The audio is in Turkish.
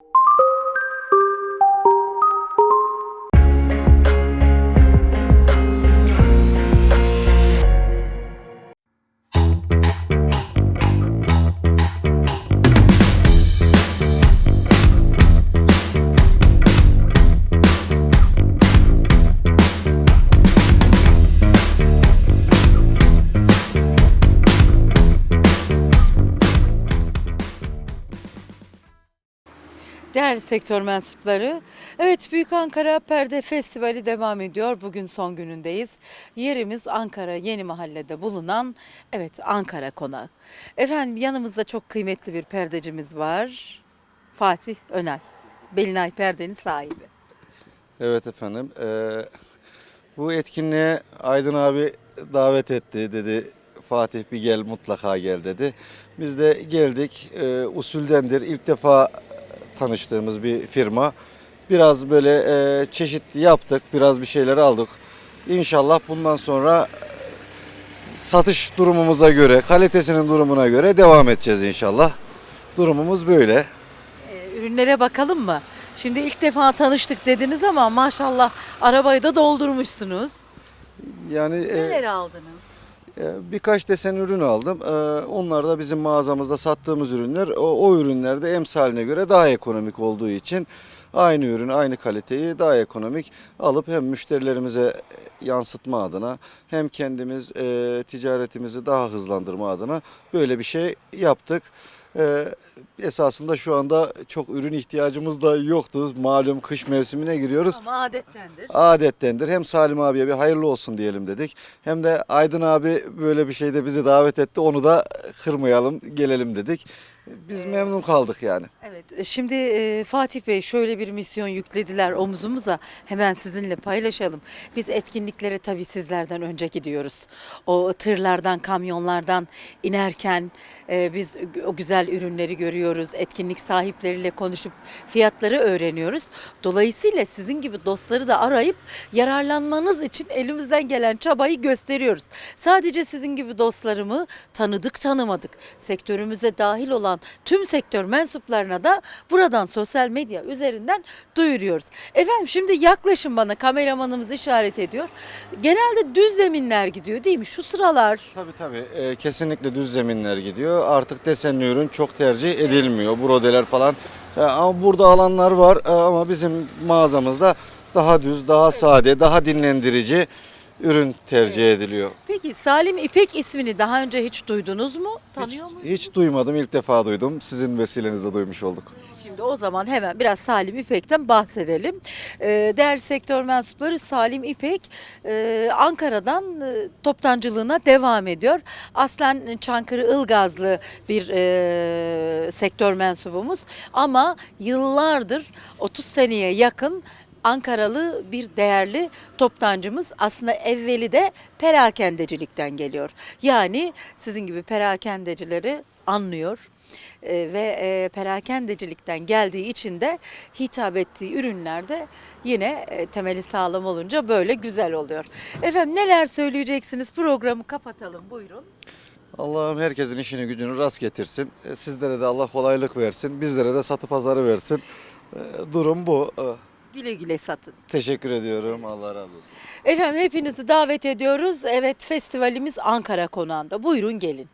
you Değerli sektör mensupları, evet Büyük Ankara Perde Festivali devam ediyor. Bugün son günündeyiz. Yerimiz Ankara Yeni Mahalle'de bulunan, evet Ankara Konağı. Efendim yanımızda çok kıymetli bir perdecimiz var. Fatih Önay. Belinay Perde'nin sahibi. Evet efendim. eee, bu etkinliğe Aydın abi davet etti dedi. Fatih bir gel mutlaka gel dedi. Biz de geldik. Eee, usuldendir. İlk defa tanıştığımız bir firma. Biraz böyle eee, çeşit yaptık. Biraz bir şeyler aldık. İnşallah bundan sonra satış durumumuza göre, kalitesinin durumuna göre devam edeceğiz inşallah. Durumumuz böyle. Ee, ürünlere bakalım mı? Şimdi ilk defa tanıştık dediniz ama maşallah arabayı da doldurmuşsunuz. Yani eee, Neler aldınız? Ee, Birkaç desen ürün aldım. Ee, Onlar da bizim mağazamızda sattığımız ürünler. O, o ürünler de emsaline göre daha ekonomik olduğu için aynı ürün, aynı kaliteyi daha ekonomik alıp hem müşterilerimize yansıtma adına hem kendimiz e, ticaretimizi daha hızlandırma adına böyle bir şey yaptık. Ee, esasında şu anda çok ürün ihtiyacımız da yoktu. Malum kış mevsimine giriyoruz Ama adettendir. adettendir. Hem Salim abiye bir hayırlı olsun diyelim dedik. Hem de Aydın abi böyle bir şeyde bizi davet etti. Onu da kırmayalım, gelelim dedik. Biz memnun kaldık yani. Evet, e, şimdi e, Fatih Bey şöyle bir misyon yüklediler omuzumuza. Hemen sizinle paylaşalım. Biz etkinliklere tabii sizlerden önce gidiyoruz. O tırlardan, kamyonlardan inerken e, biz o güzel ürünleri görüyoruz. Etkinlik sahipleriyle konuşup fiyatları öğreniyoruz. Dolayısıyla sizin gibi dostları da arayıp yararlanmanız için elimizden gelen çabayı gösteriyoruz. Sadece sizin gibi dostlarımı tanıdık tanımadık. Sektörümüze dahil olan tüm sektör mensuplarına da buradan sosyal medya üzerinden duyuruyoruz. Efendim şimdi yaklaşın bana kameramanımız işaret ediyor. Genelde düz zeminler gidiyor değil mi? Şu sıralar Tabii tabii. Ee, kesinlikle düz zeminler gidiyor. Artık desenli ürün çok tercih edilmiyor. Brodeler falan. Ee, ama burada alanlar var Ee, ama bizim mağazamızda daha düz, daha sade, daha dinlendirici ürün tercih ediliyor. Peki Salim İpek ismini daha önce hiç duydunuz mu? Tanıyor musunuz? hiç duymadım. ilk defa duydum. Sizin vesilenizle duymuş olduk. Şimdi o zaman hemen biraz Salim İpek'ten bahsedelim. Ee, değerli sektör mensupları Salim İpek e, Ankara'dan e, toptancılığına devam ediyor. Aslen Çankırı Ilgazlı bir e, sektör mensubumuz ama yıllardır 30 seneye yakın Ankaralı bir değerli toptancımız aslında evveli de perakendecilikten geliyor. Yani sizin gibi perakendecileri anlıyor e, ve e, perakendecilikten geldiği için de hitap ettiği ürünlerde yine e, temeli sağlam olunca böyle güzel oluyor. Efendim neler söyleyeceksiniz programı kapatalım buyurun. Allah'ım herkesin işini gücünü rast getirsin. Sizlere de Allah kolaylık versin. Bizlere de satı pazarı versin. Durum bu. Güle güle satın. Teşekkür ediyorum. Allah razı olsun. Efendim hepinizi davet ediyoruz. Evet festivalimiz Ankara Konağı'nda. Buyurun gelin.